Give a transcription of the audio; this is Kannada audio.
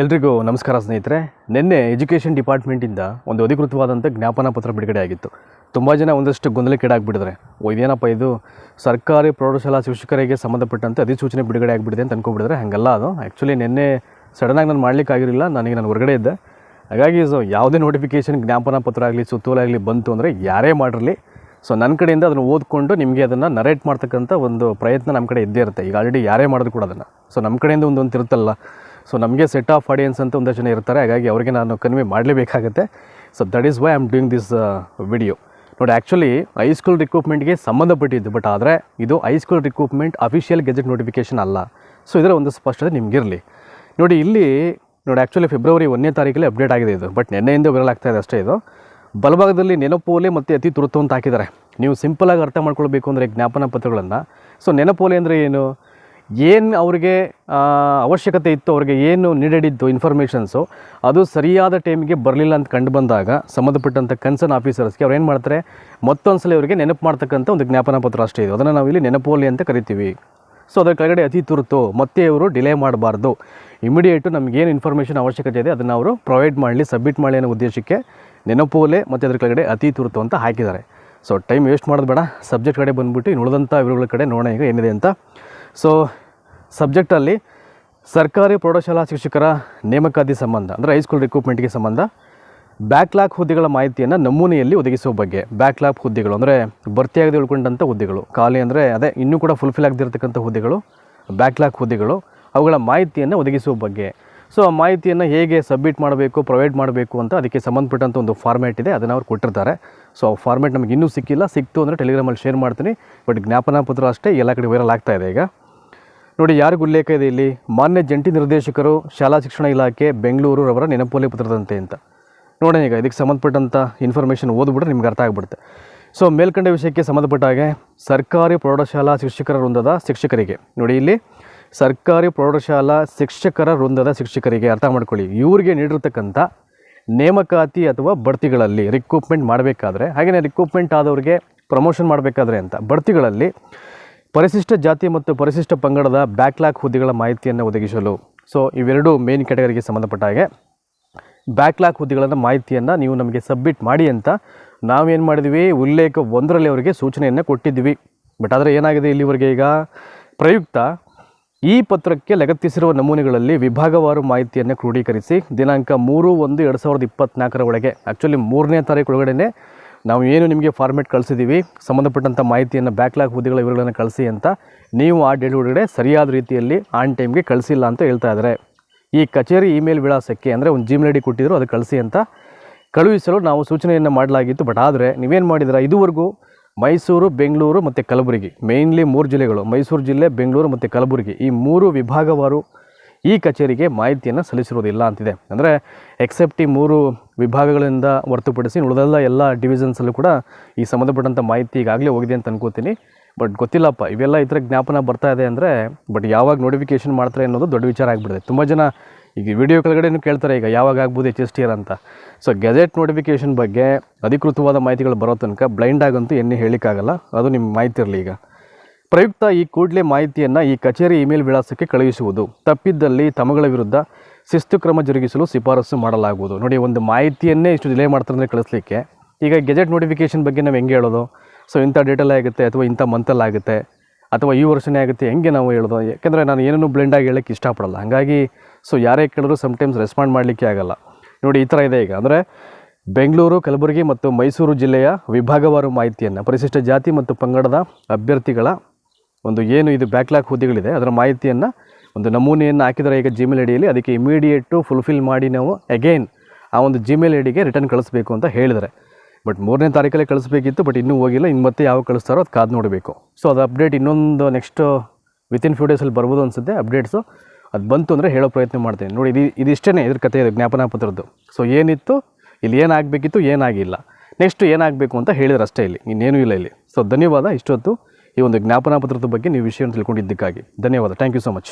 ಎಲ್ರಿಗೂ ನಮಸ್ಕಾರ ಸ್ನೇಹಿತರೆ. ನಿನ್ನೆ ಎಜುಕೇಷನ್ ಡಿಪಾರ್ಟ್ಮೆಂಟಿಂದ ಒಂದು ಅಧಿಕೃತವಾದಂಥ ಜ್ಞಾಪನ ಪತ್ರ ಬಿಡುಗಡೆ ಆಗಿತ್ತು. ತುಂಬ ಜನ ಒಂದಷ್ಟು ಗೊಂದಲಕ್ಕೀಡಾಗ್ಬಿಟ್ಟಿದ್ದಾರೆ. ಓ ಇದೇನಪ್ಪ ಇದು ಸರ್ಕಾರಿ ಪ್ರೌಢಶಾಲಾ ಶಿಕ್ಷಕರಿಗೆ ಸಂಬಂಧಪಟ್ಟಂತೆ ಅಧಿಸೂಚನೆ ಬಿಡುಗಡೆ ಆಗಿಬಿಟ್ಟಿದೆ ಅಂತ ಅಂದ್ಕೊಬಿಟ್ಟಿದ್ರೆ ಹಾಗಲ್ಲ ಅದು. ಆ್ಯಕ್ಚುಲಿ ನಿನ್ನೆ ಸಡನ್ನಾಗಿ ನಾನು ಮಾಡಲಿಕ್ಕಾಗಿರಲಿಲ್ಲ. ನನಗೆ ನಾನು ಹೊರಗಡೆ ಇದ್ದೆ. ಹಾಗಾಗಿ ಸೊ ಯಾವುದೇ ನೋಟಿಫಿಕೇಷನ್ ಜ್ಞಾಪನ ಪತ್ರ ಆಗಲಿ ಸುತ್ತೋಲಾಗಲಿ ಬಂತು ಅಂದರೆ ಯಾರೇ ಮಾಡಿರಲಿ. ಸೊ ನನ್ನ ಕಡೆಯಿಂದ ಅದನ್ನು ಓದ್ಕೊಂಡು ನಿಮಗೆ ಅದನ್ನು ನರೇಟ್ ಮಾಡ್ತಕ್ಕಂಥ ಒಂದು ಪ್ರಯತ್ನ ನಮ್ಮ ಕಡೆ ಇದ್ದೇ ಇರುತ್ತೆ. ಈಗ ಆಲ್ರೆಡಿ ಯಾರೇ ಮಾಡಿದ್ರು ಕೂಡ ಅದನ್ನು. ಸೊ ನಮ್ಮ ಕಡೆಯಿಂದ ಒಂದೊಂದು ಇರುತ್ತಲ್ಲ ಸೊ ನಮಗೆ ಸೆಟ್ ಆಫ್ ಆಡಿಯನ್ಸ್ ಅಂತ ಒಂದಷ್ಟು ಜನ ಇರ್ತಾರೆ. ಹಾಗಾಗಿ ಅವರಿಗೆ ನಾನು convey ಮಾಡಲೇಬೇಕಾಗುತ್ತೆ. So that is why I am doing this video ನೋಡಿ ಆ್ಯಕ್ಚುಲಿ ಹೈಸ್ಕೂಲ್ ರಿಕ್ರೂಟ್ಮೆಂಟ್ಗೆ ಸಂಬಂಧಪಟ್ಟಿದ್ದು ಬಟ್ ಆದರೆ ಇದು high school recruitment official gazette notification ಅಲ್ಲ. ಸೊ ಇದರ ಒಂದು ಸ್ಪಷ್ಟತೆ ನಿಮಗಿರಲಿ. ನೋಡಿ, ಇಲ್ಲಿ, ನೋಡಿ ಆ್ಯಕ್ಚುಲಿ ಫೆಬ್ರವರಿ ಒಂದನೇ ತಾರೀಕಲ್ಲಿ ಅಪ್ಡೇಟ್ ಆಗಿದೆ ಇದು ಬಟ್ ನಿನ್ನೆಯಿಂದ ಬರಲಾಗ್ತಾ ಇದೆ ಅಷ್ಟೇ ಇದು. ಬಲಭಾಗದಲ್ಲಿ ನೆನಪೋಲೆ ಮತ್ತು ಅತಿ ತುರ್ತು ಅಂತ ಹಾಕಿದ್ದಾರೆ. ನೀವು ಸಿಂಪಲಾಗಿ ಅರ್ಥ ಮಾಡ್ಕೊಳ್ಬೇಕು ಅಂದರೆ ಜ್ಞಾಪನ ಪತ್ರಗಳನ್ನು ಸೊ ನೆನಪೋಲೆ ಅಂದರೆ ಏನು? ಏನು ಅವ್ರಿಗೆ ಅವಶ್ಯಕತೆ ಇತ್ತು, ಅವ್ರಿಗೆ ಏನು ನೀಡಿದ್ದು ಇನ್ಫಾರ್ಮೇಷನ್ಸು ಅದು ಸರಿಯಾದ ಟೈಮಿಗೆ ಬರಲಿಲ್ಲ ಅಂತ ಕಂಡು ಬಂದಾಗ ಸಂಬಂಧಪಟ್ಟಂಥ ಕನ್ಸರ್ನ್ ಆಫೀಸರ್ಸ್ಗೆ ಅವ್ರು ಏನು ಮಾಡ್ತಾರೆ ಮತ್ತೊಂದು ಸಲ ಅವರಿಗೆ ನೆನಪು ಮಾಡ್ತಕ್ಕಂಥ ಒಂದು ಜ್ಞಾಪನ ಪತ್ರ ಅಷ್ಟೇ ಇದು. ಅದನ್ನು ನಾವು ಇಲ್ಲಿ ನೆನಪೋಲಿ ಅಂತ ಕರಿತೀವಿ. ಸೊ ಅದರ ಕೆಳಗಡೆ ಅತಿ ತುರ್ತು, ಮತ್ತೆ ಇವರು ಡಿಲೇ ಮಾಡಬಾರ್ದು. ಇಮಿಡಿಯೇಟು ನಮಗೇನು ಇನ್ಫಾರ್ಮೇಷನ್ ಅವಶ್ಯಕತೆ ಇದೆ, ಅದನ್ನು ಅವರು ಪ್ರೊವೈಡ್ ಮಾಡಲಿ ಸಬ್ಮಿಟ್ ಮಾಡಲಿ ಅನ್ನೋ ಉದ್ದೇಶಕ್ಕೆ ನೆನಪೋಲೆ ಮತ್ತು ಅದ್ರ ಕೆಳಗಡೆ ಅತಿ ತುರ್ತು ಅಂತ ಹಾಕಿದ್ದಾರೆ. ಸೊ ಟೈಮ್ ವೇಸ್ಟ್ ಮಾಡೋದು ಬೇಡ. ಸಬ್ಜೆಕ್ಟ್ ಕಡೆ ಬಂದುಬಿಟ್ಟು ಇನ್ನು ಉಳಿದಂಥ ವಿವರಗಳ ಕಡೆ ನೋಡೋಣ ಈಗ ಏನಿದೆ ಅಂತ. ಸೊ ಸಬ್ಜೆಕ್ಟಲ್ಲಿ ಸರ್ಕಾರಿ ಪ್ರೌಢಶಾಲಾ ಶಿಕ್ಷಕರ ನೇಮಕಾತಿ ಸಂಬಂಧ, ಅಂದರೆ ಹೈಸ್ಕೂಲ್ ರಿಕ್ರೂಟ್ಮೆಂಟ್ಗೆ ಸಂಬಂಧ ಬ್ಯಾಕ್ಲಾಕ್ ಹುದ್ದೆಗಳ ಮಾಹಿತಿಯನ್ನು ನಮೂನೆಯಲ್ಲಿ ಒದಗಿಸುವ ಬಗ್ಗೆ. ಬ್ಯಾಕ್ಲಾಗ್ ಹುದ್ದೆಗಳು, ಅಂದರೆ ಭರ್ತಿಯಾಗದೆ ಉಳ್ಕೊಂಡಂಥ ಹುದ್ದೆಗಳು. ಖಾಲಿ ಅಂದರೆ ಅದೇ ಇನ್ನೂ ಕೂಡ ಫುಲ್ಫಿಲ್ ಆಗದಿರ್ತಕ್ಕಂಥ ಹುದ್ದೆಗಳು ಬ್ಯಾಕ್ಲಾಕ್ ಹುದ್ದೆಗಳು, ಅವುಗಳ ಮಾಹಿತಿಯನ್ನು ಒದಗಿಸುವ ಬಗ್ಗೆ. ಸೊ ಆ ಮಾಹಿತಿಯನ್ನು ಹೇಗೆ ಸಬ್ಮಿಟ್ ಮಾಡಬೇಕು ಪ್ರೊವೈಡ್ ಮಾಡಬೇಕು ಅಂತ ಅದಕ್ಕೆ ಸಂಬಂಧಪಟ್ಟಂಥ ಒಂದು ಫಾರ್ಮ್ಯಾಟ್ ಇದೆ, ಅದನ್ನು ಅವ್ರು ಕೊಟ್ಟಿರ್ತಾರೆ. ಸೊ ಆ ಫಾರ್ಮ್ಯಾಟ್ ನಮಗೆ ಇನ್ನೂ ಸಿಕ್ಕಿಲ್ಲ. ಸಿಕ್ತು ಅಂದರೆ ಟೆಲಿಗ್ರಾಮಲ್ಲಿ ಶೇರ್ ಮಾಡ್ತೀನಿ. ಬಟ್ ಜ್ಞಾಪನ ಪತ್ರ ಅಷ್ಟೇ, ಎಲ್ಲ ಕಡೆ ವೈರಲ್ ಆಗ್ತಾಯಿದೆ ಈಗ. ನೋಡಿ, ಯಾರಿಗೂ ಉಲ್ಲೇಖ ಇದೆ ಇಲ್ಲಿ? ಮಾನ್ಯ ಜಂಟಿ ನಿರ್ದೇಶಕರು, ಶಾಲಾ ಶಿಕ್ಷಣ ಇಲಾಖೆ, ಬೆಂಗಳೂರು ರವರ ನೆನಪೋಲೆ ಪತ್ರದಂತೆ ಅಂತ. ನೋಡೋಣ ಈಗ, ಇದಕ್ಕೆ ಸಂಬಂಧಪಟ್ಟಂಥ ಇನ್ಫಾರ್ಮೇಷನ್ ಓದ್ಬಿಟ್ರೆ ನಿಮ್ಗೆ ಅರ್ಥ ಆಗ್ಬಿಡುತ್ತೆ. ಸೊ ಮೇಲ್ಕಂಡ ವಿಷಯಕ್ಕೆ ಸಂಬಂಧಪಟ್ಟ ಹಾಗೆ, ಸರ್ಕಾರಿ ಪ್ರೌಢಶಾಲಾ ಶಿಕ್ಷಕರ ವೃಂದದ ಶಿಕ್ಷಕರಿಗೆ. ನೋಡಿ ಇಲ್ಲಿ, ಸರ್ಕಾರಿ ಪ್ರೌಢಶಾಲಾ ಶಿಕ್ಷಕರ ವೃಂದದ ಶಿಕ್ಷಕರಿಗೆ ಅರ್ಥ ಮಾಡ್ಕೊಳ್ಳಿ. ಇವರಿಗೆ ನೀಡಿರ್ತಕ್ಕಂಥ ನೇಮಕಾತಿ ಅಥವಾ ಬಡ್ತಿಗಳಲ್ಲಿ ರಿಕ್ರೂಟ್ಮೆಂಟ್ ಮಾಡಬೇಕಾದ್ರೆ ಹಾಗೆಯೇ ರಿಕ್ರೂಟ್ಮೆಂಟ್ ಆದವ್ರಿಗೆ ಪ್ರಮೋಷನ್ ಮಾಡಬೇಕಾದ್ರೆ ಅಂತ, ಬಡ್ತಿಗಳಲ್ಲಿ ಪರಿಶಿಷ್ಟ ಜಾತಿ ಮತ್ತು ಪರಿಶಿಷ್ಟ ಪಂಗಡದ ಬ್ಯಾಕ್ಲಾಗ್ ಹುದ್ದೆಗಳ ಮಾಹಿತಿಯನ್ನು ಒದಗಿಸಲು. ಸೊ ಇವೆರಡು ಮೇನ್ ಕ್ಯಾಟಗರಿಗೆ ಸಂಬಂಧಪಟ್ಟ ಹಾಗೆ. ಬ್ಯಾಕ್ಲಾಗ್ ಹುದ್ದೆಗಳನ್ನು ಮಾಹಿತಿಯನ್ನು ನೀವು ನಮಗೆ ಸಬ್ಮಿಟ್ ಮಾಡಿ ಅಂತ ನಾವೇನು ಮಾಡಿದ್ವಿ? ಉಲ್ಲೇಖ ಒಂದರಲ್ಲಿ ಅವರಿಗೆ ಸೂಚನೆಯನ್ನು ಕೊಟ್ಟಿದ್ವಿ. ಬಟ್ ಆದರೆ ಏನಾಗಿದೆ ಇಲ್ಲಿವರೆಗೆ ಈಗ? ಪ್ರಯುಕ್ತ ಈ ಪತ್ರಕ್ಕೆ ಲಗತ್ತಿಸಿರುವ ನಮೂನೆಗಳಲ್ಲಿ ವಿಭಾಗವಾರು ಮಾಹಿತಿಯನ್ನು ಕ್ರೋಢೀಕರಿಸಿ ದಿನಾಂಕ ಮೂರು ಒಂದು ಎರಡು ಸಾವಿರದ ಇಪ್ಪತ್ತ್ನಾಲ್ಕರ ಒಳಗೆ ಆ್ಯಕ್ಚುಲಿ ಮೂರನೇ ತಾರೀಕು ಒಳಗಡೆ ನಾವು ಏನು ನಿಮಗೆ ಫಾರ್ಮೆಟ್ ಕಳಿಸಿದ್ದೀವಿ ಸಂಬಂಧಪಟ್ಟಂಥ ಮಾಹಿತಿಯನ್ನು ಬ್ಯಾಕ್ಲಾಗ್ ಹುದ್ದೆಗಳ ವಿವರಗಳನ್ನು ಕಳಿಸಿ ಅಂತ ನೀವು ಆ ಡೇಟ್ ಒಳಗಡೆ ಸರಿಯಾದ ರೀತಿಯಲ್ಲಿ ಆನ್ ಟೈಮ್ಗೆ ಕಳಿಸಿಲ್ಲ ಅಂತ ಹೇಳ್ತಾ ಇದ್ದಾರೆ ಈ ಕಚೇರಿ ಇಮೇಲ್ ವಿಳಾಸಕ್ಕೆ ಅಂದರೆ ಒಂದು ಜಿಮೇಲ್ ಐ ಡಿ ಕೊಟ್ಟಿದ್ರು ಅದು ಕಳಿಸಿ ಅಂತ ಕಳುಹಿಸಲು ನಾವು ಸೂಚನೆಯನ್ನು ಮಾಡಲಾಗಿತ್ತು. ಬಟ್ ಆದರೆ ನೀವೇನು ಮಾಡಿದ್ರೆ? ಇದುವರೆಗೂ ಮೈಸೂರು, ಬೆಂಗಳೂರು ಮತ್ತು ಕಲಬುರಗಿ ಮೇಯ್ನ್ಲಿ ಮೂರು ಜಿಲ್ಲೆಗಳು, ಮೈಸೂರು ಜಿಲ್ಲೆ, ಬೆಂಗಳೂರು ಮತ್ತು ಕಲಬುರಗಿ ಈ ಮೂರು ವಿಭಾಗವಾರು ಈ ಕಚೇರಿಗೆ ಮಾಹಿತಿಯನ್ನು ಸಲ್ಲಿಸಿರುವುದಿಲ್ಲ ಅಂತಿದೆ. ಅಂದರೆ ಎಕ್ಸೆಪ್ಟ್ ಈ ಮೂರು ವಿಭಾಗಗಳಿಂದ ಹೊರತುಪಡಿಸಿ ಉಳಿದೆಲ್ಲ ಎಲ್ಲ ಡಿವಿಷನ್ಸಲ್ಲೂ ಕೂಡ ಈ ಸಂಬಂಧಪಟ್ಟಂಥ ಮಾಹಿತಿ ಈಗಾಗಲೇ ಹೋಗಿದೆ ಅಂತ ಅನ್ಕೋತೀನಿ. ಬಟ್ ಗೊತ್ತಿಲ್ಲಪ್ಪ, ಇವೆಲ್ಲ ಈ ಜ್ಞಾಪನ ಬರ್ತಾ ಇದೆ ಅಂದರೆ ಬಟ್ ಯಾವಾಗ ನೋಟಿಫಿಕೇಷನ್ ಮಾಡ್ತಾರೆ ಅನ್ನೋದು ದೊಡ್ಡ ವಿಚಾರ ಆಗಿಬಿಡುತ್ತೆ. ತುಂಬ ಜನ ಈಗ ವಿಡಿಯೋ ಕೆಳಗಡೆನೂ ಕೇಳ್ತಾರೆ, ಈಗ ಯಾವಾಗ ಆಗ್ಬೋದು ಎಚ್ ಎಸ್ ಟಿ ಆರ್ ಅಂತ. ಸೊ ಗೆಜೆಟ್ ನೋಟಿಫಿಕೇಷನ್ ಬಗ್ಗೆ ಅಧಿಕೃತವಾದ ಮಾಹಿತಿಗಳು ಬರೋ ತನಕ ಬ್ಲೈಂಡ್ ಆಗಂತೂ ಎನ್ನೇ ಹೇಳಿಕ್ಕಾಗಲ್ಲ. ಅದು ನಿಮ್ಮ ಮಾಹಿತಿ ಇರಲಿ ಈಗ. ಪ್ರಯುಕ್ತ ಈ ಕೂಡಲೇ ಮಾಹಿತಿಯನ್ನು ಈ ಕಚೇರಿ ಇಮೇಲ್ ವಿಳಾಸಕ್ಕೆ ಕಳುಹಿಸುವುದು. ತಪ್ಪಿದ್ದಲ್ಲಿ ತಮಗಳ ವಿರುದ್ಧ ಶಿಸ್ತು ಕ್ರಮ ಜರುಗಿಸಲು ಶಿಫಾರಸು ಮಾಡಲಾಗುವುದು. ನೋಡಿ, ಒಂದು ಮಾಹಿತಿಯನ್ನೇ ಇಷ್ಟು ಡಿಲೇ ಮಾಡ್ತಾರೆ ಅಂದರೆ ಕಳಿಸ್ಲಿಕ್ಕೆ. ಈಗ ಗೆಜೆಟ್ ನೋಟಿಫಿಕೇಷನ್ ಬಗ್ಗೆ ನಾವು ಹೆಂಗೆ ಹೇಳೋದು? ಸೊ, ಇಂಥ ಡೇಟಲ್ಲೇ ಆಗುತ್ತೆ ಅಥವಾ ಇಂಥ ಮಂತಲ್ಲಿ ಆಗುತ್ತೆ? ಅಥವಾ ಈ ವರ್ಷನೇ ಆಗುತ್ತೆ, ಹೆಂಗೆ ನಾವು ಹೇಳೋದು? ಯಾಕೆಂದರೆ ನಾನು ಏನೂ ಬ್ಲೆಂಡಾಗಿ ಹೇಳಕ್ಕೆ ಇಷ್ಟಪಡಲ್ಲ. ಹಾಗಾಗಿ, ಸೊ, ಯಾರೇ ಕೇಳಿದ್ರು ಸಮ್ಟೈಮ್ಸ್ ರೆಸ್ಪಾಂಡ್ ಮಾಡಲಿಕ್ಕೆ ಆಗಲ್ಲ. ನೋಡಿ, ಈ ಥರ ಇದೆ ಈಗ. ಅಂದರೆ, ಬೆಂಗಳೂರು, ಕಲಬುರಗಿ ಮತ್ತು ಮೈಸೂರು ಜಿಲ್ಲೆಯ ವಿಭಾಗವಾರು ಮಾಹಿತಿಯನ್ನು, ಪರಿಶಿಷ್ಟ ಜಾತಿ ಮತ್ತು ಪಂಗಡದ ಅಭ್ಯರ್ಥಿಗಳ ಒಂದು ಏನು ಇದು ಬ್ಯಾಕ್ಲಾಗ್ ಹುದ್ದೆಗಳಿದೆ, ಅದರ ಮಾಹಿತಿಯನ್ನು ಒಂದು ನಮೂನೆಯನ್ನು ಹಾಕಿದರೆ ಈಗ ಜಿಮೇಲ್ ಐಡಿಯಲ್ಲಿ ಅದಕ್ಕೆ ಇಮಿಡಿಯೇಟು ಫುಲ್ಫಿಲ್ ಮಾಡಿ ನಾವು ಅಗೈನ್ ಆ ಒಂದು ಜಿಮೇಲ್ ಐಡಿಗೆ ರಿಟರ್ನ್ ಕಳಿಸ್ಬೇಕು ಅಂತ ಹೇಳಿದರೆ ಬಟ್ ಮೂರನೇ ತಾರೀಕಲ್ಲೇ ಕಳಿಸ್ಬೇಕಿತ್ತು ಬಟ್ ಇನ್ನೂ ಹೋಗಿಲ್ಲ, ಇನ್ನು ಮತ್ತೆ ಯಾವಾಗ ಕಳಿಸ್ತಾರೋ ಅದು ಕಾದು ನೋಡಬೇಕು. ಸೊ ಅದು ಅಪ್ಡೇಟ್ ಇನ್ನೊಂದು ನೆಕ್ಸ್ಟ್ ವಿತಿನ್ ಫ್ಯೂ ಡೇಸಲ್ಲಿ ಬರ್ಬೋದು ಅನಿಸುತ್ತೆ ಅಪ್ಡೇಟ್ಸು ಅದು ಬಂತು ಅಂದರೆ ಹೇಳೋ ಪ್ರಯತ್ನ ಮಾಡ್ತೀನಿ. ನೋಡಿ, ಇದು ಇದಿಷ್ಟೇ ಇದ್ರ ಕಥೆ, ಇದೆ ಜ್ಞಾಪನಾ ಪತ್ರದ್ದು ಸೊ ಏನಿತ್ತು? ಇಲ್ಲಿ ಏನಾಗಬೇಕಿತ್ತು, ಏನಾಗಿಲ್ಲ. ನೆಕ್ಸ್ಟ್ ಏನಾಗಬೇಕು ಅಂತ ಹೇಳಿದ್ರು ಅಷ್ಟೇ ಇಲ್ಲಿ, ಇನ್ನೇನೂ ಇಲ್ಲ ಇಲ್ಲಿ. ಸೊ ಧನ್ಯವಾದ, ಇಷ್ಟೊತ್ತು. ಈ ಒಂದು ಜ್ಞಾಪನಾ ಪತ್ರದ ಬಗ್ಗೆ ನೀವು ವಿಷಯವನ್ನು ತಿಳ್ಕೊಂಡಿದ್ದಕ್ಕಾಗಿ ಧನ್ಯವಾದ. Thank you so much